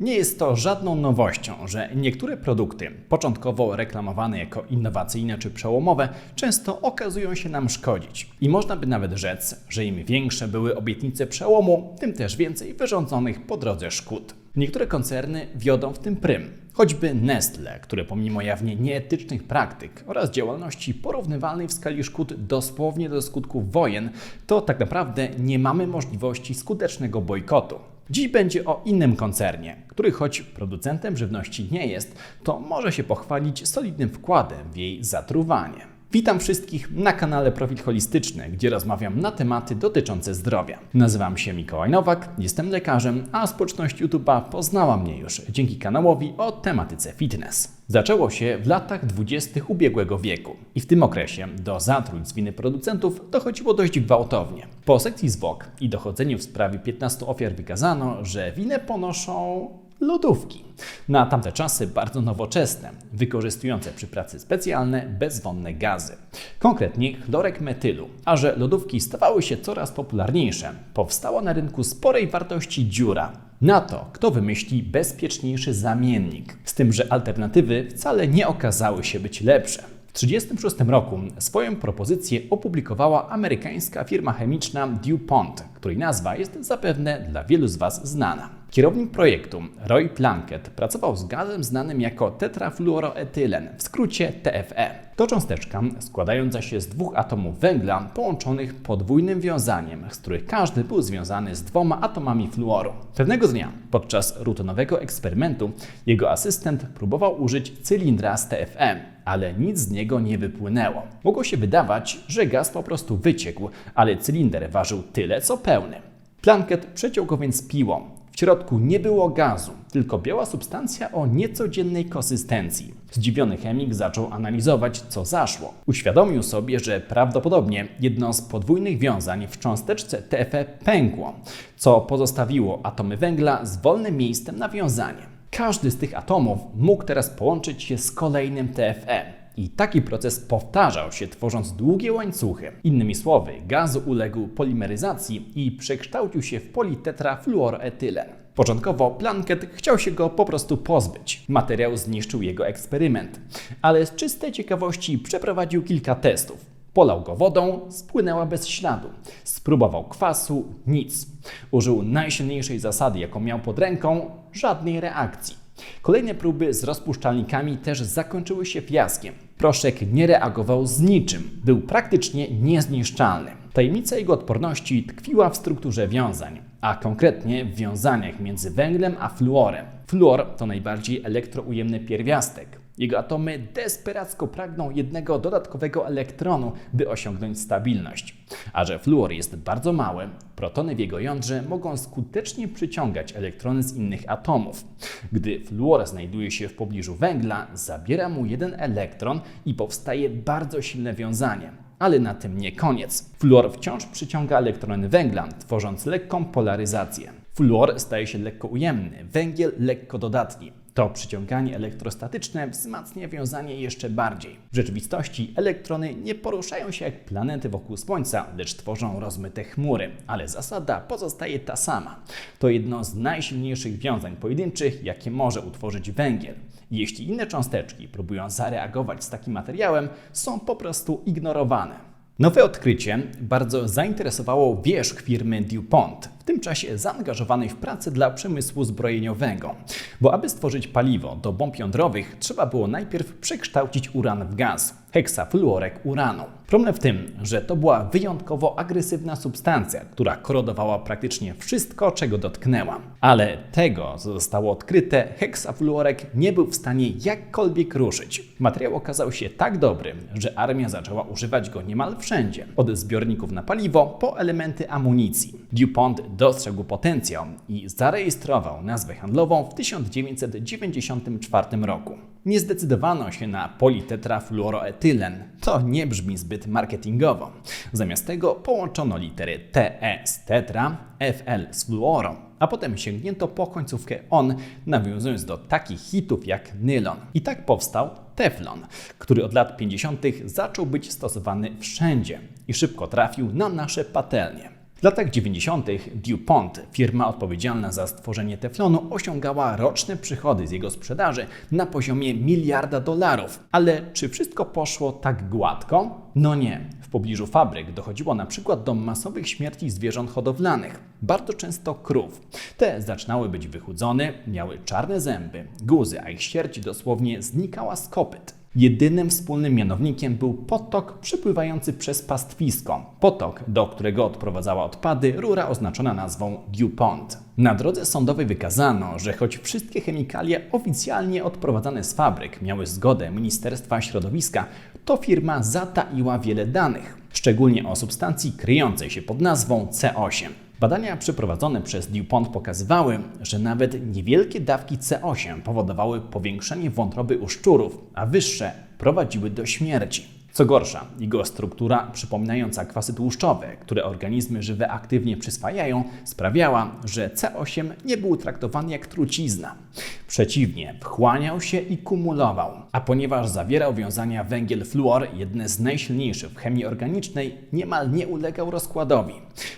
Nie jest to żadną nowością, że niektóre produkty, początkowo reklamowane jako innowacyjne czy przełomowe, często okazują się nam szkodzić. I można by nawet rzec, że im większe były obietnice przełomu, tym też więcej wyrządzonych po drodze szkód. Niektóre koncerny wiodą w tym prym. Choćby Nestle, które pomimo jawnie nieetycznych praktyk oraz działalności porównywalnej w skali szkód dosłownie do skutków wojen, to tak naprawdę nie mamy możliwości skutecznego bojkotu. Dziś będzie o innym koncernie, który choć producentem żywności nie jest, to może się pochwalić solidnym wkładem w jej zatruwanie. Witam wszystkich na kanale Profil Holistyczny, gdzie rozmawiam na tematy dotyczące zdrowia. Nazywam się Mikołaj Nowak, jestem lekarzem, a społeczność YouTube'a poznała mnie już dzięki kanałowi o tematyce fitness. Zaczęło się w latach 20. ubiegłego wieku i w tym okresie do zatruć z winy producentów dochodziło dość gwałtownie. Po sekcji zwłok i dochodzeniu w sprawie 15 ofiar wykazano, że winę ponoszą lodówki. Na tamte czasy bardzo nowoczesne, wykorzystujące przy pracy specjalne, bezwonne gazy. Konkretnie chlorek metylu. A że lodówki stawały się coraz popularniejsze, powstała na rynku sporej wartości dziura. Na to, kto wymyśli bezpieczniejszy zamiennik. Z tym, że alternatywy wcale nie okazały się być lepsze. W 1936 roku swoją propozycję opublikowała amerykańska firma chemiczna DuPont, której nazwa jest zapewne dla wielu z Was znana. Kierownik projektu Roy Plunkett pracował z gazem znanym jako tetrafluoroetylen, w skrócie TFE. To cząsteczka składająca się z dwóch atomów węgla połączonych podwójnym wiązaniem, z których każdy był związany z dwoma atomami fluoru. Pewnego dnia, podczas rutynowego eksperymentu, jego asystent próbował użyć cylindra z TFE, ale nic z niego nie wypłynęło. Mogło się wydawać, że gaz po prostu wyciekł, ale cylinder ważył tyle co pełny. Przeciął go więc piłą. W środku nie było gazu, tylko biała substancja o niecodziennej konsystencji. Zdziwiony chemik zaczął analizować, co zaszło. Uświadomił sobie, że prawdopodobnie jedno z podwójnych wiązań w cząsteczce TFE pękło, co pozostawiło atomy węgla z wolnym miejscem na wiązanie. Każdy z tych atomów mógł teraz połączyć się z kolejnym TFE. I taki proces powtarzał się, tworząc długie łańcuchy. Innymi słowy, gaz uległ polimeryzacji i przekształcił się w politetrafluoroetylen. Początkowo Plunkett chciał się go po prostu pozbyć. Materiał zniszczył jego eksperyment. Ale z czystej ciekawości przeprowadził kilka testów. Polał go wodą, spłynęła bez śladu. Spróbował kwasu, nic. Użył najsilniejszej zasady, jaką miał pod ręką, żadnej reakcji. Kolejne próby z rozpuszczalnikami też zakończyły się fiaskiem. Proszek nie reagował z niczym, był praktycznie niezniszczalny. Tajemnica jego odporności tkwiła w strukturze wiązań, a konkretnie w wiązaniach między węglem a fluorem. Fluor to najbardziej elektroujemny pierwiastek. Jego atomy desperacko pragną jednego dodatkowego elektronu, by osiągnąć stabilność. A że fluor jest bardzo mały, protony w jego jądrze mogą skutecznie przyciągać elektrony z innych atomów. Gdy fluor znajduje się w pobliżu węgla, zabiera mu jeden elektron i powstaje bardzo silne wiązanie. Ale na tym nie koniec. Fluor wciąż przyciąga elektrony węgla, tworząc lekką polaryzację. Fluor staje się lekko ujemny, węgiel lekko dodatni. To przyciąganie elektrostatyczne wzmacnia wiązanie jeszcze bardziej. W rzeczywistości elektrony nie poruszają się jak planety wokół Słońca, lecz tworzą rozmyte chmury, ale zasada pozostaje ta sama. To jedno z najsilniejszych wiązań pojedynczych, jakie może utworzyć węgiel. Jeśli inne cząsteczki próbują zareagować z takim materiałem, są po prostu ignorowane. Nowe odkrycie bardzo zainteresowało wierzch firmy DuPont, w tym czasie zaangażowanej w pracę dla przemysłu zbrojeniowego. Bo aby stworzyć paliwo do bomb jądrowych, trzeba było najpierw przekształcić uran w gaz, heksafluorek uranu. Problem w tym, że to była wyjątkowo agresywna substancja, która korodowała praktycznie wszystko, czego dotknęła. Ale tego, co zostało odkryte, heksafluorek nie był w stanie jakkolwiek ruszyć. Materiał okazał się tak dobry, że armia zaczęła używać go niemal wszędzie, od zbiorników na paliwo po elementy amunicji. DuPont dostrzegł potencjał i zarejestrował nazwę handlową w 1994 roku. Nie zdecydowano się na politetrafluoroetylen. To nie brzmi zbyt marketingowo. Zamiast tego połączono litery TE z tetra, FL z fluoro, a potem sięgnięto po końcówkę on, nawiązując do takich hitów jak nylon. I tak powstał teflon, który od lat 50. zaczął być stosowany wszędzie i szybko trafił na nasze patelnie. W latach 90. DuPont, firma odpowiedzialna za stworzenie teflonu, osiągała roczne przychody z jego sprzedaży na poziomie miliarda dolarów. Ale czy wszystko poszło tak gładko? No nie. W pobliżu fabryk dochodziło na przykład do masowych śmierci zwierząt hodowlanych, bardzo często krów. Te zaczynały być wychudzone, miały czarne zęby, guzy, a ich śmierć dosłownie znikała z kopyt. Jedynym wspólnym mianownikiem był potok przepływający przez pastwisko. Potok, do którego odprowadzała odpady rura oznaczona nazwą DuPont. Na drodze sądowej wykazano, że choć wszystkie chemikalia oficjalnie odprowadzane z fabryk miały zgodę Ministerstwa Środowiska, to firma zataiła wiele danych, szczególnie o substancji kryjącej się pod nazwą C8. Badania przeprowadzone przez DuPont pokazywały, że nawet niewielkie dawki C8 powodowały powiększenie wątroby u szczurów, a wyższe prowadziły do śmierci. Co gorsza, jego struktura przypominająca kwasy tłuszczowe, które organizmy żywe aktywnie przyswajają, sprawiała, że C8 nie był traktowany jak trucizna. Przeciwnie, wchłaniał się i kumulował. A ponieważ zawierał wiązania węgiel-fluor, jedne z najsilniejszych w chemii organicznej, niemal nie ulegał rozkładowi.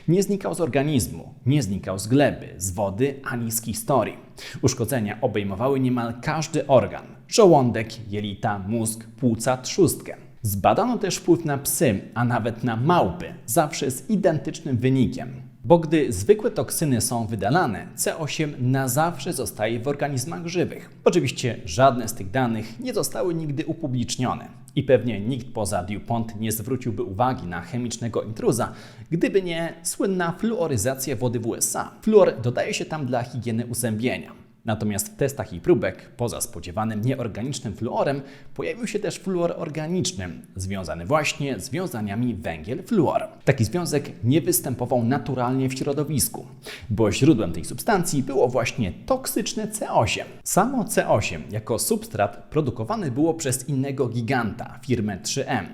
Nie znikał z organizmu, nie znikał z gleby, z wody ani z historii. Uszkodzenia obejmowały niemal każdy organ: żołądek, jelita, mózg, płuca, trzustkę. Zbadano też wpływ na psy, a nawet na małpy, zawsze z identycznym wynikiem. Bo gdy zwykłe toksyny są wydalane, C8 na zawsze zostaje w organizmach żywych. Oczywiście żadne z tych danych nie zostały nigdy upublicznione i pewnie nikt poza DuPont nie zwróciłby uwagi na chemicznego intruza, gdyby nie słynna fluoryzacja wody w USA. Fluor dodaje się tam dla higieny uzębienia. Natomiast w testach i próbek, poza spodziewanym nieorganicznym fluorem, pojawił się też fluor organiczny, związany właśnie z wiązaniami węgiel-fluor. Taki związek nie występował naturalnie w środowisku, bo źródłem tej substancji było właśnie toksyczne C8. Samo C8 jako substrat produkowany było przez innego giganta, firmę 3M,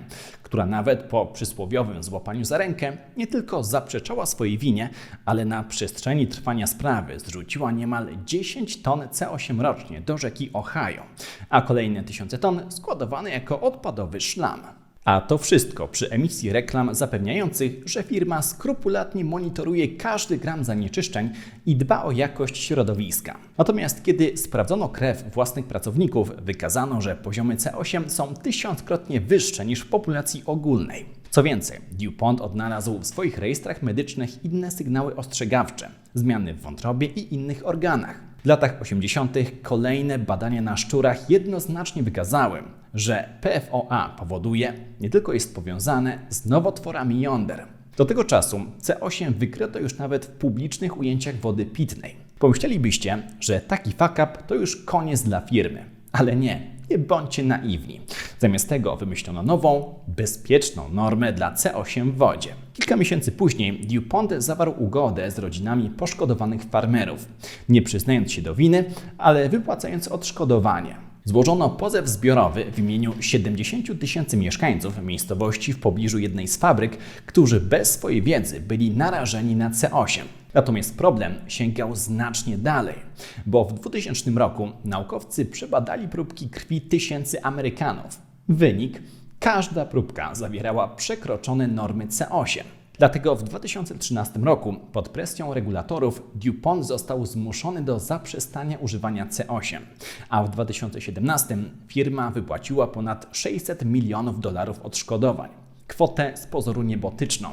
która nawet po przysłowiowym złapaniu za rękę nie tylko zaprzeczała swojej winie, ale na przestrzeni trwania sprawy zrzuciła niemal 10 ton C8 rocznie do rzeki Ohio, a kolejne tysiące ton składowane jako odpadowy szlam. A to wszystko przy emisji reklam zapewniających, że firma skrupulatnie monitoruje każdy gram zanieczyszczeń i dba o jakość środowiska. Natomiast kiedy sprawdzono krew własnych pracowników, wykazano, że poziomy C8 są tysiąckrotnie wyższe niż w populacji ogólnej. Co więcej, DuPont odnalazł w swoich rejestrach medycznych inne sygnały ostrzegawcze, zmiany w wątrobie i innych organach. W latach 80. kolejne badania na szczurach jednoznacznie wykazały, że PFOA powoduje, nie tylko jest powiązane z nowotworami jąder. Do tego czasu C8 wykryto już nawet w publicznych ujęciach wody pitnej. Pomyślelibyście, że taki fuck up to już koniec dla firmy, ale nie. Nie bądźcie naiwni. Zamiast tego wymyślono nową, bezpieczną normę dla C8 w wodzie. Kilka miesięcy później DuPont zawarł ugodę z rodzinami poszkodowanych farmerów, nie przyznając się do winy, ale wypłacając odszkodowanie. Złożono pozew zbiorowy w imieniu 70 tysięcy mieszkańców miejscowości w pobliżu jednej z fabryk, którzy bez swojej wiedzy byli narażeni na C8. Natomiast problem sięgał znacznie dalej, bo w 2000 roku naukowcy przebadali próbki krwi tysięcy Amerykanów. Wynik: każda próbka zawierała przekroczone normy C8. Dlatego w 2013 roku pod presją regulatorów DuPont został zmuszony do zaprzestania używania C8, a w 2017 firma wypłaciła ponad 600 milionów dolarów odszkodowań. Kwotę z pozoru niebotyczną,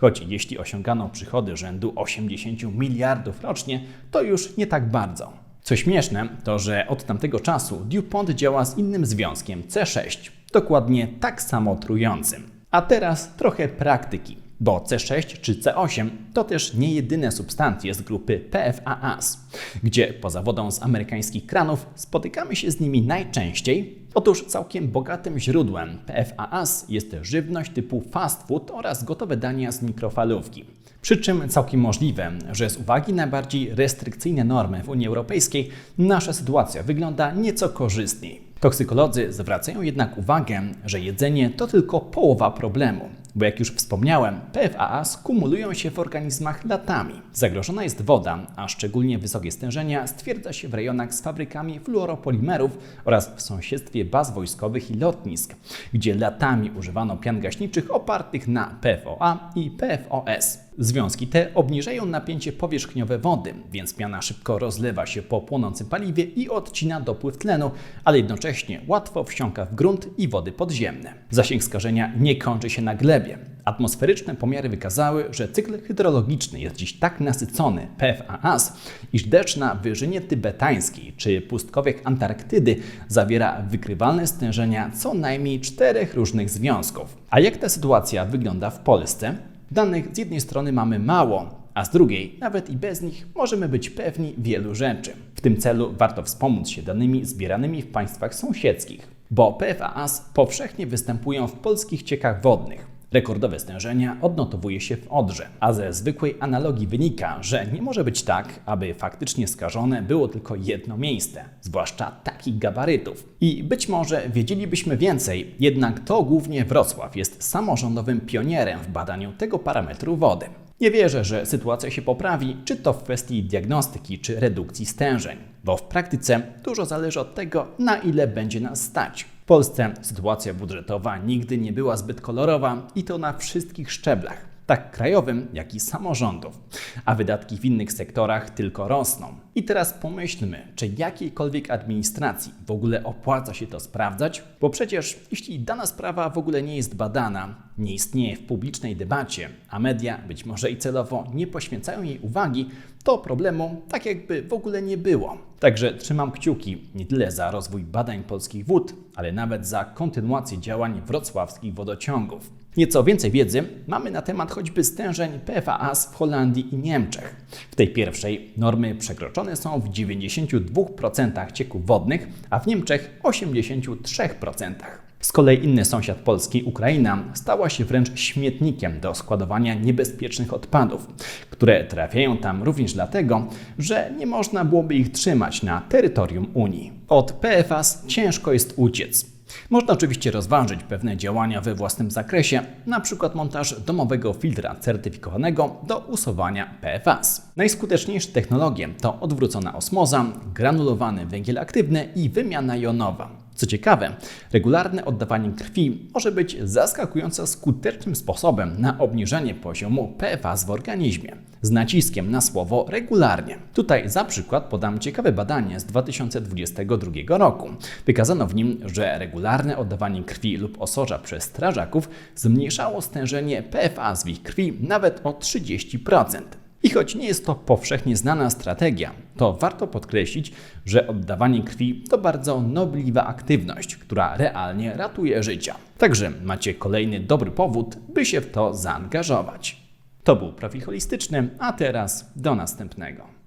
choć jeśli osiągano przychody rzędu 80 miliardów rocznie, to już nie tak bardzo. Co śmieszne, to że od tamtego czasu DuPont działa z innym związkiem C6, dokładnie tak samo trującym. A teraz trochę praktyki. Bo C6 czy C8 to też nie jedyne substancje z grupy PFAS, gdzie poza wodą z amerykańskich kranów spotykamy się z nimi najczęściej. Otóż całkiem bogatym źródłem PFAS jest żywność typu fast food oraz gotowe dania z mikrofalówki. Przy czym całkiem możliwe, że z uwagi na bardziej restrykcyjne normy w Unii Europejskiej nasza sytuacja wygląda nieco korzystniej. Toksykolodzy zwracają jednak uwagę, że jedzenie to tylko połowa problemu, bo jak już wspomniałem, PFAA skumulują się w organizmach latami. Zagrożona jest woda, a szczególnie wysokie stężenia stwierdza się w rejonach z fabrykami fluoropolimerów oraz w sąsiedztwie baz wojskowych i lotnisk, gdzie latami używano pian gaśniczych opartych na PFOA i PFOS. Związki te obniżają napięcie powierzchniowe wody, więc piana szybko rozlewa się po płonącym paliwie i odcina dopływ tlenu, ale jednocześnie łatwo wsiąka w grunt i wody podziemne. Zasięg skażenia nie kończy się na glebie. Atmosferyczne pomiary wykazały, że cykl hydrologiczny jest dziś tak nasycony PFAS, iż deszcz na wyżynie tybetańskiej czy pustkowiach Antarktydy zawiera wykrywalne stężenia co najmniej czterech różnych związków. A jak ta sytuacja wygląda w Polsce? Danych z jednej strony mamy mało, a z drugiej, nawet i bez nich, możemy być pewni wielu rzeczy. W tym celu warto wspomóc się danymi zbieranymi w państwach sąsiedzkich, bo PFAS powszechnie występują w polskich ciekach wodnych. Rekordowe stężenia odnotowuje się w Odrze, a ze zwykłej analogii wynika, że nie może być tak, aby faktycznie skażone było tylko jedno miejsce, zwłaszcza takich gabarytów. I być może wiedzielibyśmy więcej, jednak to głównie Wrocław jest samorządowym pionierem w badaniu tego parametru wody. Nie wierzę, że sytuacja się poprawi, czy to w kwestii diagnostyki, czy redukcji stężeń, bo w praktyce dużo zależy od tego, na ile będzie nas stać. W Polsce sytuacja budżetowa nigdy nie była zbyt kolorowa i to na wszystkich szczeblach, tak krajowym, jak i samorządów, a wydatki w innych sektorach tylko rosną. I teraz pomyślmy, czy jakiejkolwiek administracji w ogóle opłaca się to sprawdzać, bo przecież jeśli dana sprawa w ogóle nie jest badana, nie istnieje w publicznej debacie, a media być może i celowo nie poświęcają jej uwagi, to problemu tak jakby w ogóle nie było. Także trzymam kciuki nie tyle za rozwój badań polskich wód, ale nawet za kontynuację działań wrocławskich wodociągów. Nieco więcej wiedzy mamy na temat choćby stężeń PFAS w Holandii i Niemczech. W tej pierwszej normy przekroczone są w 92% cieków wodnych, a w Niemczech 83%. Z kolei inny sąsiad Polski, Ukraina, stała się wręcz śmietnikiem do składowania niebezpiecznych odpadów, które trafiają tam również dlatego, że nie można byłoby ich trzymać na terytorium Unii. Od PFAS ciężko jest uciec. Można oczywiście rozważyć pewne działania we własnym zakresie, np. montaż domowego filtra certyfikowanego do usuwania PFAS. Najskuteczniejsze technologie to odwrócona osmoza, granulowany węgiel aktywny i wymiana jonowa. Co ciekawe, regularne oddawanie krwi może być zaskakująco skutecznym sposobem na obniżenie poziomu PFAS w organizmie, z naciskiem na słowo regularnie. Tutaj za przykład podam ciekawe badanie z 2022 roku. Wykazano w nim, że regularne oddawanie krwi lub osorza przez strażaków zmniejszało stężenie PFAS w ich krwi nawet o 30%. I choć nie jest to powszechnie znana strategia, to warto podkreślić, że oddawanie krwi to bardzo nobliwa aktywność, która realnie ratuje życia. Także macie kolejny dobry powód, by się w to zaangażować. To był profil holistyczny, a teraz do następnego.